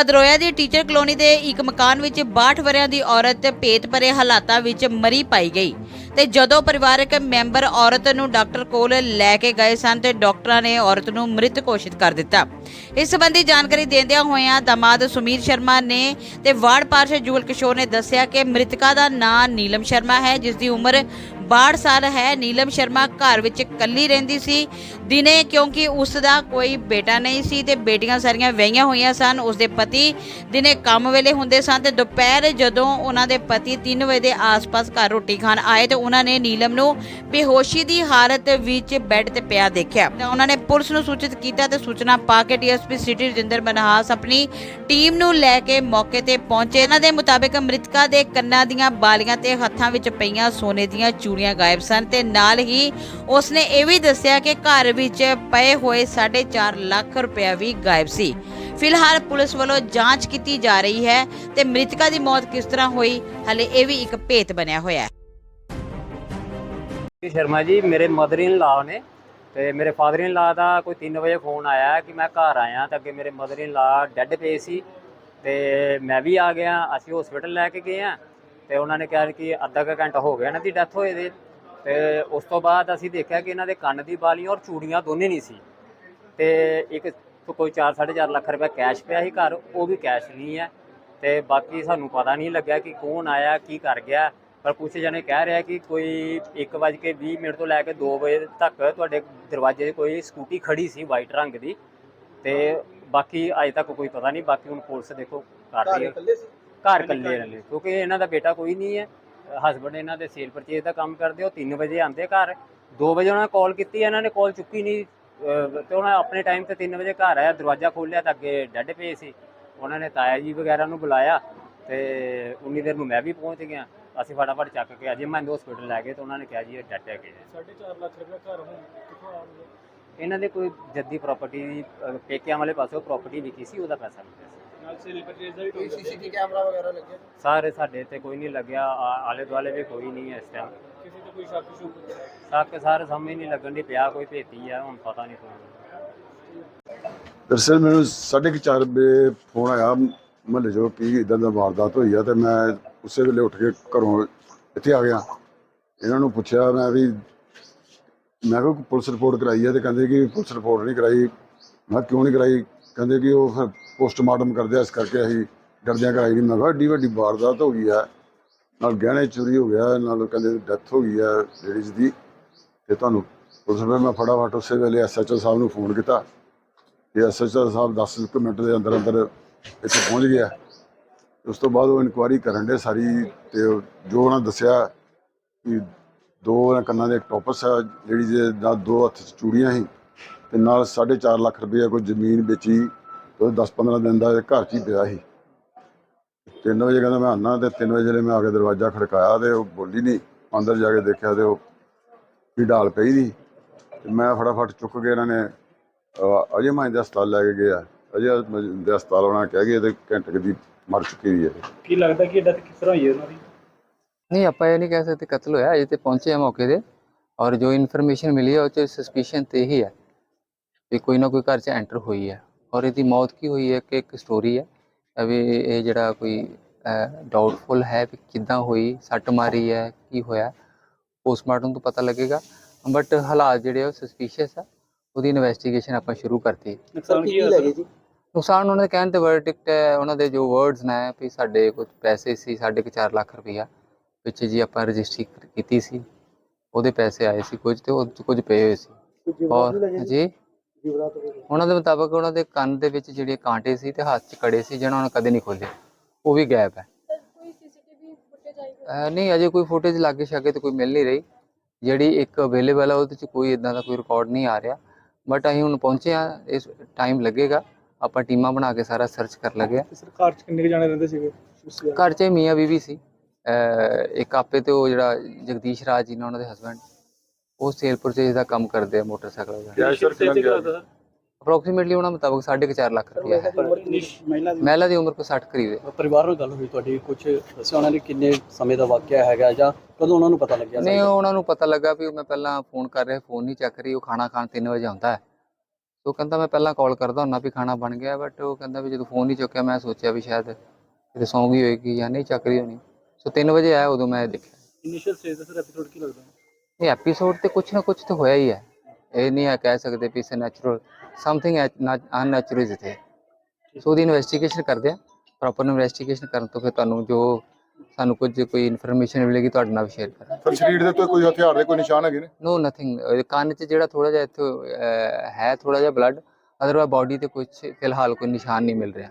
ਪਦਰੋਇਆ ਦੀ teacher colony ਦੇ ਇੱਕ ਮਕਾਨ ਵਿੱਚ 62 ਵਰਿਆਂ ਦੀ ਔਰਤ ਭੇਤ ਭਰੇ ਹਾਲਾਤਾਂ ਵਿੱਚ ਮਰੀ ਪਾਈ ਗਈ। ਤੇ ਜਦੋਂ ਪਰਿਵਾਰਕ ਮੈਂਬਰ ਔਰਤ ਨੂੰ ਡਾਕਟਰ ਕੋਲ ਲੈ ਕੇ ਗਏ ਸਨ, ਤੇ ਡਾਕਟਰਾਂ ਨੇ ਔਰਤ ਨੂੰ ਮ੍ਰਿਤ ਘੋਸ਼ਿਤ ਕਰ ਦਿੱਤਾ। ਇਸ ਸੰਬੰਧੀ ਜਾਣਕਾਰੀ ਦਿੰਦਿਆਂ ਹੋਇਆਂ ਦਮਾਦ ਸੁਮੀਰ ਸ਼ਰਮਾ ਨੇ ਤੇ ਵਾਰਡ ਪਾਰਸ਼ਦ ਜੂਲ ਕਿਸ਼ੋਰ ਨੇ ਦੱਸਿਆ ਕਿ ਮ੍ਰਿਤਕਾ ਦਾ ਨਾਂ ਨੀਲਮ ਸ਼ਰਮਾ ਹੈ, ਜਿਸ ਦੀ ਉਮਰ 62 ਸਾਲ ਹੈ, ਨੀਲਮ ਸ਼ਰਮਾ ਘਰ ਵਿੱਚ ਇਕੱਲੀ ਰਹਿੰਦੀ ਸੀ। ਦਿਨੇ ਕਿਉਂਕਿ ਉਸ ਦਾ ਕੋਈ ਬੇਟਾ ਨਹੀਂ ਸੀ ਤੇ ਬੇਟੀਆਂ ਸਾਰੀਆਂ ਵਿਆਹੀਆਂ ਹੋਈਆਂ ਸਨ। ਉਸ ਦੇ ਪਤੀ ਦਿਨੇ ਕੰਮ ਵੇਲੇ ਹੁੰਦੇ ਸਨ ਤੇ ਦੁਪਹਿਰ ਜਦੋਂ ਉਹਨਾਂ ਦੇ ਪਤੀ 3 ਵਜੇ ਦੇ ਆਸ-ਪਾਸ ਘਰ ਰੋਟੀ ਖਾਣ ਆਏ ਤੇ ਉਹਨਾਂ ਨੇ ਨੀਲਮ ਨੂੰ ਬੇਹੋਸ਼ੀ ਦੀ ਹਾਲਤ ਵਿੱਚ ਬੈੱਡ ਤੇ ਪਿਆ ਦੇਖਿਆ। ਤਾਂ ਉਹਨਾਂ ਨੇ ਪੁਲਿਸ ਨੂੰ ਸੂਚਿਤ ਕੀਤਾ ਤੇ ਸੂਚਨਾ ਪਾ ਕੇ ਡੀਐਸਪੀ ਸਿਟੀ ਰਜਿੰਦਰ ਮਨਹਾਸ ਆਪਣੀ ਟੀਮ ਨੂੰ ਲੈ ਕੇ ਮੌਕੇ ਤੇ ਪਹੁੰਚੇ। ਇਹਨਾਂ ਦੇ ਮੁਤਾਬਿਕ ਮ੍ਰਿਤਕਾ ਦੇ ਕੰਨਾਂ ਦੀਆਂ ਬਾਲੀਆਂ ਤੇ ਹੱਥਾਂ ਵਿੱਚ ਪਈਆਂ ਸੋਨੇ ਦੀਆਂ ਚੂੜੀਆਂ ਗਾਇਬ ਸਨ ਤੇ ਨਾਲ ਹੀ ਉਸਨੇ ਇਹ ਵੀ ਦੱਸਿਆ ਕਿ ਘਰ ਵਿੱਚ ਪਏ ਹੋਏ 4.5 ਲੱਖ ਰੁਪਇਆ ਵੀ ਗਾਇਬ ਸੀ। ਫਿਲਹਾਲ ਪੁਲਿਸ ਵੱਲੋਂ ਜਾਂਚ ਕੀਤੀ ਜਾ ਰਹੀ ਹੈ ਤੇ ਮ੍ਰਿਤਕਾ ਦੀ ਮੌਤ ਕਿਸ ਤਰ੍ਹਾਂ ਹੋਈ, ਹਲੇ ਇਹ ਵੀ ਇੱਕ ਭੇਤ ਬਣਿਆ ਹੋਇਆ ਹੈ। ਜੀ ਸ਼ਰਮਾ ਜੀ, ਮੇਰੇ ਮਦਰ ਇਨ ਲਾ ਨੇ ਤੇ ਮੇਰੇ ਫਾਦਰ ਇਨ ਲਾ ਦਾ ਕੋਈ 3 ਵਜੇ ਫੋਨ ਆਇਆ ਕਿ ਮੈਂ ਘਰ ਆਇਆ ਤਾਂ ਅੱਗੇ ਮੇਰੇ ਮਦਰ ਇਨ ਲਾ ਡੈੱਡ ਪਏ ਸੀ ਤੇ ਮੈਂ ਵੀ ਆ ਗਿਆ, ਅਸੀਂ ਹਸਪੀਟਲ ਲੈ ਕੇ ਗਏ ਆ ਤੇ ਉਹਨਾਂ ਨੇ ਕਿਹਾ ਕਿ ਅੱਧਾ ਕੁ ਘੰਟਾ ਹੋ ਗਿਆ ਇਹਨਾਂ ਦੀ ਡੈਥ ਹੋਏ ਦੇ। ਤੇ ਉਸ ਤੋਂ ਬਾਅਦ ਅਸੀਂ ਦੇਖਿਆ ਕਿ ਇਹਨਾਂ ਦੇ ਕੰਨ ਦੀ ਬਾਲੀ ਔਰ ਚੂੜੀਆਂ ਦੋਨੇ ਨਹੀਂ ਸੀ। ਤੇ ਇੱਕ ਕੋਈ 4 ਚਾਰ ਲੱਖ ਰੁਪਏ ਕੈਸ਼ ਪਿਆ ਸੀ ਘਰ, ਉਹ ਵੀ ਕੈਸ਼ ਨਹੀਂ ਹੈ। ਤੇ ਬਾਕੀ ਸਾਨੂੰ ਪਤਾ ਨਹੀਂ ਲੱਗਿਆ ਕਿ ਕੌਣ ਆਇਆ, ਕੀ ਕਰ ਗਿਆ। ਪਰ ਕੁਝ ਜਣੇ ਕਹਿ ਰਿਹਾ ਕਿ ਕੋਈ 1:20 ਮਿੰਟ ਤੋਂ ਲੈ ਕੇ 2 ਵਜੇ ਤੱਕ ਤੁਹਾਡੇ ਦਰਵਾਜ਼ੇ 'ਤੇ ਕੋਈ ਸਕੂਟੀ ਖੜੀ ਸੀ ਵਾਈਟ ਰੰਗ ਦੀ। ਤੇ ਬਾਕੀ ਅਜੇ ਤੱਕ ਕੋਈ ਪਤਾ ਨਹੀਂ, ਬਾਕੀ ਹੁਣ ਪੁਲਿਸ ਦੇਖੋ ਕਰ ਰਹੀ ਹੈ। ਘਰ ਇਕੱਲੇ ਰਹਿੰਦੇ ਕਿਉਂਕਿ ਇਹਨਾਂ ਦਾ ਬੇਟਾ ਕੋਈ ਨਹੀਂ ਹੈ। ਹਸਬੰਡ ਇਹਨਾਂ ਦੇ ਸੇਲ ਪਰਚੇਜ਼ ਦਾ ਕੰਮ ਕਰਦੇ ਉਹ 3 ਵਜੇ ਆਉਂਦੇ ਘਰ। 2 ਵਜੇ ਉਹਨਾਂ ਨੇ ਕਾਲ ਕੀਤੀ ਇਹਨਾਂ ਨੇ ਕਾਲ ਚੁੱਕੀ ਨਹੀਂ ਤੇ ਉਹਨਾਂ ਆਪਣੇ ਟਾਈਮ ਤੇ 3 ਵਜੇ ਘਰ ਆਇਆ ਦਰਵਾਜ਼ਾ ਖੋਲ੍ਹਿਆ ਤਾਂ ਅੱਗੇ ਡੱਡ ਪਏ ਸੀ। ਉਹਨਾਂ ਨੇ ਤਾਇਆ ਜੀ ਵਗੈਰਾ ਨੂੰ ਬੁਲਾਇਆ ਤੇ ਉਨੀ ਦੇਰ ਨੂੰ ਮੈਂ ਵੀ ਪਹੁੰਚ ਗਿਆ। ਅਸੀਂ ਫਟਾਫਟ ਚੱਕ ਕੇ ਅਜੇ ਮੈਂ ਹਸਪੀਟਲ ਲੈ ਗਏ ਤਾਂ ਉਹਨਾਂ ਨੇ ਕਿਹਾ ਜੀ ਇਹ ਡੈਡ ਹੈਗੇ ਨੇ। 4.5 ਲੱਖ ਰੁਪਏ ਘਰ ਹੁਣ ਕਿੱਥੋਂ ਆਉਣਗੇ? ਇਹਨਾਂ ਦੇ ਕੋਈ ਜੱਦੀ ਪ੍ਰਾਪਰਟੀ ਪੇਕਿਆਂ ਵਾਲੇ ਪਾਸੋਂ ਪ੍ਰਾਪਰਟੀ ਵਿਕੀ ਸੀ ਉਹਦਾ ਪੈਸਾ ਮਿਲਿਆ ਸੀ। ਨਾਲ ਕੋਈ ਕੈਮਰਾ ਵਗੈਰਾ ਲੱਗਿਆ? ਸਾਰੇ ਸਾਡੇ ਤੇ ਕੋਈ ਨਹੀਂ ਲੱਗਿਆ ਆ- ਆਲੇ ਦੁਆਲੇ ਵੀ ਕੋਈ ਨਹੀਂ ਹੈ ਇਸ ਟਾਈਮ ਕਿਸੇ ਤੇ ਕੋਈ ਸ਼ੱਕ ਸ਼ੁਕ ਤੱਕ ਸਾਰੇ ਸਮਝ ਨਹੀਂ ਲੱਗਣ ਦੀ ਪਿਆ ਕੋਈ ਭੇਤੀ ਆ ਹੁਣ ਪਤਾ ਨਹੀਂ ਕੋਈ ਦਰਅਸਲ ਮੈਨੂੰ ਸਾਢੇ ਕੁ ਚਾਰ ਵਜੇ ਫੋਨ ਆਇਆ ਮਹੱਲੇ ਚੋਂ ਕਿ ਇਦਾਂ ਦਾ ਵਾਰਦਾਤ ਹੋਈ ਆ ਤੇ ਮੈਂ ਉਸੇ ਵੇਲੇ ਉੱਠ ਕੇ ਘਰੋਂ ਇੱਥੇ ਆ ਗਿਆ। ਇਹਨਾਂ ਨੂੰ ਪੁੱਛਿਆ ਮੈਂ ਵੀ ਮੈਂ ਕਿਹਾ ਪੁਲਿਸ ਰਿਪੋਰਟ ਕਰਾਈ ਹੈ ਤੇ ਕਹਿੰਦੇ ਕਿ ਪੁਲਿਸ ਰਿਪੋਰਟ ਨਹੀਂ ਕਰਾਈ। ਮੈਂ ਕਿਹਾ ਕਿਉਂ ਨਹੀਂ ਕਰਾਈ? ਕਹਿੰਦੇ ਕਿ ਉਹ ਫਿਰ ਪੋਸਟਮਾਰਟਮ ਕਰਦੇ ਆ, ਇਸ ਕਰਕੇ ਅਸੀਂ ਡਰਦਿਆਂ ਕਰਾਈ ਨਹੀਂ। ਮੈਂ ਕਿਹਾ ਏਡੀ ਵੱਡੀ ਵਾਰਦਾਤ ਹੋ ਗਈ ਹੈ। ਨਾਲ ਗਹਿਣੇ ਚੋਰੀ ਹੋ ਗਿਆ, ਨਾਲ ਕਹਿੰਦੇ ਡੈਥ ਹੋ ਗਈ ਹੈ ਲੇਡੀਜ਼ ਦੀ। ਤੇ ਤੁਹਾਨੂੰ ਉਸ ਵੇਲੇ ਮੈਂ ਫਟਾਫਟ ਉਸੇ ਵੇਲੇ ਐਸਐਚਓ ਸਾਹਿਬ ਨੂੰ ਫੋਨ ਕੀਤਾ। ਤੇ ਐਸਐਚਓ ਸਾਹਿਬ 10 ਕੁ ਮਿੰਟ ਦੇ ਅੰਦਰ ਅੰਦਰ ਇੱਥੇ ਪਹੁੰਚ ਗਿਆ। ਉਸ ਤੋਂ ਬਾਅਦ ਉਹ ਇਨਕੁਆਇਰੀ ਕਰਨ ਦੇ ਸਾਰੀ ਤੇ ਜੋ ਉਹਨਾਂ ਦੱਸਿਆ ਕਿ ਦੋ ਉਹਨਾਂ ਕੰਨਾਂ ਦੇ ਟੋਪਸ ਆ, ਜਿਹੜੀ ਦੇ ਨਾਲ ਦੋ ਹੱਥ 'ਚ ਚੂੜੀਆਂ ਸੀ। ਤੇ ਨਾਲ 4.5 ਲੱਖ ਰੁਪਏ ਕੋਈ ਜ਼ਮੀਨ ਵੇਚੀ ਤੇ ਉਹ 10-15 ਦਿਨ ਦਾ ਘਰ 'ਚ ਹੀ ਪਿਆ ਸੀ। ਤਿੰਨ ਵਜੇ ਕਹਿੰਦਾ ਮੈਂ ਆਨਾ ਤੇ ਤਿੰਨ ਵਜੇ ਜਦੋਂ ਮੈਂ ਆ ਕੇ ਦਰਵਾਜ਼ਾ ਖੜਕਾਇਆ ਤੇ ਉਹ ਬੋਲੀ ਨਹੀਂ ਅੰਦਰ ਜਾ ਕੇ ਦੇਖਿਆ ਤੇ ਉਹ ਵੀ ਢਾਲ ਪਈ ਦੀ ਤੇ ਮੈਂ ਫਟਾਫਟ ਚੁੱਕ ਕੇ ਇਹਨਾਂ ਨੇ ਅਜੇ ਮਾਂ ਦੇ ਹਸਪਤਾਲ ਲੈ ਕੇ ਗਿਆ। ਅਜੇ ਦੇ ਹਸਪਤਾਲ ਉਹਨਾਂ ਕਹਿ ਗਏ ਤੇ ਘੰਟੇ ਕੁ ਦੀ ਮਰ ਚੁੱਕੀ ਦੀ ਹੈ। ਕੀ ਲੱਗਦਾ ਕਿ ਡੈਥ ਕਿਸ ਤਰ੍ਹਾਂ ਹੋਈ ਹੈ ਉਹਨਾਂ ਦੀ? ਨਹੀਂ ਆਪਾਂ ਇਹ ਨਹੀਂ ਕਹਿ ਸਕਦੇ ਕਤਲ ਹੋਇਆ ਅਜੇ ਤੇ ਪਹੁੰਚੇ ਆ ਮੌਕੇ ਤੇ। ਔਰ ਜੋ ਇਨਫੋਰਮੇਸ਼ਨ ਮਿਲੀ ਹੈ ਉਹ ਚ ਸਸਪੀਸ਼ਨ ਤੇ ਹੀ ਹੈ। ਵੀ ਕੋਈ ਨਾ ਕੋਈ ਘਰ ਚ ਐਂਟਰ ਹੋਈ ਹੈ ਔਰ ਇਹਦੀ ਮੌਤ ਕੀ ਹੋਈ ਹੈ ਕਿ ਇੱਕ ਸਟੋਰੀ ਹੈ ਅਵੇ ਇਹ ਜਿਹੜਾ ਕੋਈ ਡਾਊਟਫੁਲ ਹੈ ਕਿ ਕਿੱਦਾਂ ਹੋਈ ਸੱਟ ਮਾਰੀ ਹੈ ਕੀ ਹੋਇਆ ਪੋਸਟਮਾਰਟਮ ਤੋਂ ਪਤਾ ਲੱਗੇਗਾ। ਬਟ ਹਾਲਾਤ ਜਿਹੜੇ ਆ ਉਹ ਸਸਪੀਸ਼ੀਅਸ ਆ। ਉਹਦੀ ਇਨਵੈਸਟੀਗੇਸ਼ਨ ਆਪਾਂ ਸ਼ੁਰੂ ਕਰਤੀ। ਨੁਕਸਾਨ ਕੀ ਹੋਇਆ ਲੱਗੇ ਜੀ? ਨੁਕਸਾਨ ਉਹਨਾਂ ਦੇ ਕਹਿਣ ਤੇ ਵਰਡਿਕਟ ਹੈ ਉਹਨਾਂ ਦੇ ਜੋ ਵਰਡਸ ਨੇ ਵੀ ਸਾਡੇ ਕੁਝ ਪੈਸੇ ਸੀ ਸਾਢੇ ਕੁ ਚਾਰ ਲੱਖ ਰੁਪਈਆ। ਵਿੱਚ ਜੀ ਆਪਾਂ ਰਜਿਸਟਰੀ ਕੀਤੀ ਸੀ। ਉਹਦੇ ਪੈਸੇ ਆਏ ਸੀ ਕੁਝ ਤੇ ਉਹ 'ਚ ਕੁਝ ਪਏ ਹੋਏ ਸੀ। ਔਰ ਜੀ? ਉਹਨਾਂ ਦੇ ਮੁਤਾਬਕ ਉਹਨਾਂ ਦੇ ਕੰਨ ਦੇ ਵਿੱਚ ਜਿਹੜੇ ਕਾਂਟੇ ਸੀ ਤੇ ਹੱਥ 'ਚ ਕੜੇ ਸੀ ਜਿਹਨਾਂ ਉਹਨਾਂ ਕਦੇ ਨਹੀਂ ਖੋਲੇ ਉਹ ਵੀ ਗਾਇਬ ਹੈ। ਨਹੀਂ ਅਜੇ ਕੋਈ ਫੁਟੇਜ ਲਾਗੇ ਛਾਗੇ ਤੇ ਕੋਈ ਮਿਲ ਨਹੀਂ ਰਹੀ। ਜਿਹੜੀ ਇੱਕ ਅਵੇਲੇਬਲ ਹੈ ਉਹਦੇ 'ਚ ਕੋਈ ਇਦਾਂ ਦਾ ਕੋਈ ਰਿਕਾਰਡ ਨਹੀਂ ਆ ਰਿਹਾ। ਬਟ ਅਸੀਂ ਹੁਣ ਪਹੁੰਚੇ ਆ ਇਸ ਟਾਈਮ ਲੱਗੇਗਾ। ਆਪਾਂ ਟੀਮਾਂ ਬਣਾ ਕੇ ਸਾਰਾ ਸਰਚ ਕਰ ਲਗੇ ਆ ਸਰਕਾਰ ਚ ਕਿੰਨੇ ਜਾਣੇ ਰਹਿੰਦੇ ਸੀਗੇ? ਘਰ 'ਚ ਮੀਆਂ ਬੀਵੀ ਸੀ। ਇੱਕ ਆਪੇ ਤੇ ਉਹ ਜਿਹੜਾ ਜਗਦੀਸ਼ ਰਾਜ ਜੀ ਨੇ ਉਹਨਾਂ ਦੇ ਹਸਬੰਡ ਉਹ ਸੇਲ ਪਰਚੇਜ ਦਾ ਕੰਮ ਕਰਦੇ ਆ ਮੋਟਰਸਾਈਕਲ ਦਾ। ਕੈਸ਼ ਸਰ ਕਿੰਨਾ ਗਿਆ ਅਪਰੋਕਸੀਮੇਟਲੀ ਉਹਨਾਂ ਮੁਤਾਬਕ 4.5 ਲੱਖ ਰੁਪਇਆ ਹੈ। ਮਹਿਲਾ ਦੀ ਮਹਿਲਾ ਦੀ ਉਮਰ ਕੋ 60 ਕਰੀਬ ਹੈ। ਪਰਿਵਾਰ ਨਾਲ ਗੱਲ ਹੋਈ ਤੁਹਾਡੀ ਕੁਝ ਦੱਸਿਆ ਉਹਨਾਂ ਨੇ ਕਿੰਨੇ ਸਮੇਂ ਦਾ ਵਾਕਿਆ ਹੈਗਾ ਜਾਂ ਕਦੋਂ ਉਹਨਾਂ ਨੂੰ ਪਤਾ ਲੱਗਿਆ ਨਹੀਂ ਉਹਨਾਂ ਨੂੰ ਪਤਾ ਲੱਗਾ ਵੀ ਮੈਂ ਪਹਿਲਾਂ ਫੋਨ ਕਰ ਰਿਹਾ ਫੋਨ ਨਹੀਂ ਚੱਕ ਰਹੀ ਉਹ ਖਾਣਾ ਖਾਣ 3 ਵਜੇ ਆਉਂਦਾ ਹੈ। ਉਹ ਕਹਿੰਦਾ ਮੈਂ ਪਹਿਲਾਂ ਕਾਲ ਕਰਦਾ ਹੁੰਨਾ ਵੀ ਖਾਣਾ ਬਣ ਗਿਆ ਬਟ ਉਹ ਕਹਿੰਦਾ ਵੀ ਜਦੋਂ ਫੋਨ ਨਹੀਂ ਚੁੱਕਿਆ ਮੈਂ ਸੋਚਿਆ ਵੀ ਸ਼ਾਇਦ ਕਿਤੇ ਸੌਂ ਗਈ ਹੋਏਗੀ ਜਾਂ ਨਹੀਂ ਚੱਕ ਰਹੀ ਹੋਣੀ। ਸੋ 3 ਵਜੇ ਆਇਆ ਉਦੋਂ ਮੈਂ ਦੇਖਿਆ। ਇਨੀਸ਼ੀਅਲ ਸਟੇਜ ਤੇ ਸਰ ਐਪੀਸੋਡ ਕੀ ਲੱਗਦਾ? ਇਹ ਐਪੀਸੋਡ ਤੇ ਕੁਝ ਨਾ ਕੁਝ ਤਾਂ ਹੋਇਆ ਹੀ ਹੈ ਇਹ ਨਹੀਂ ਹੈ ਕਹਿ ਸਕਦੇ ਵੀ it's natural something unnatural is ਇਥੇ ਸੋ ਦੀ ਇਨਵੈਸਟੀਗੇਸ਼ਨ ਕਰਦੇ ਆ ਪ੍ਰੋਪਰ ਇਨਵੈਸਟੀਗੇਸ਼ਨ ਕਰਨ ਤੋਂ ਫਿਰ ਤੁਹਾਨੂੰ ਜੋ ਸਾਨੂੰ ਕੁਝ ਕੋਈ ਇਨਫੋਰਮੇਸ਼ਨ ਮਿਲੇਗੀ ਤੁਹਾਡੇ ਨਾਲ ਸ਼ੇਅਰ ਕਰਾਂਗੇ ਸਰ ਸਰੀਰ ਦੇ ਉੱਤੇ ਕੋਈ ਹਥਿਆਰ ਦੇ ਕੋਈ ਨਿਸ਼ਾਨ ਹੈਗੇ ਨੇ ਨੋ ਨਥਿੰਗ ਕੰਨ 'ਚ ਜਿਹੜਾ ਥੋੜਾ ਜਿਹਾ ਇੱਥੇ ਹੈ ਥੋੜਾ ਜਿਹਾ ਬਲੱਡ ਅਦਰਵਾਇਜ਼ ਬਾਡੀ ਤੇ ਕੁਝ ਫਿਲਹਾਲ ਕੋਈ ਨਿਸ਼ਾਨ ਨਹੀਂ ਮਿਲ ਰਿਹਾ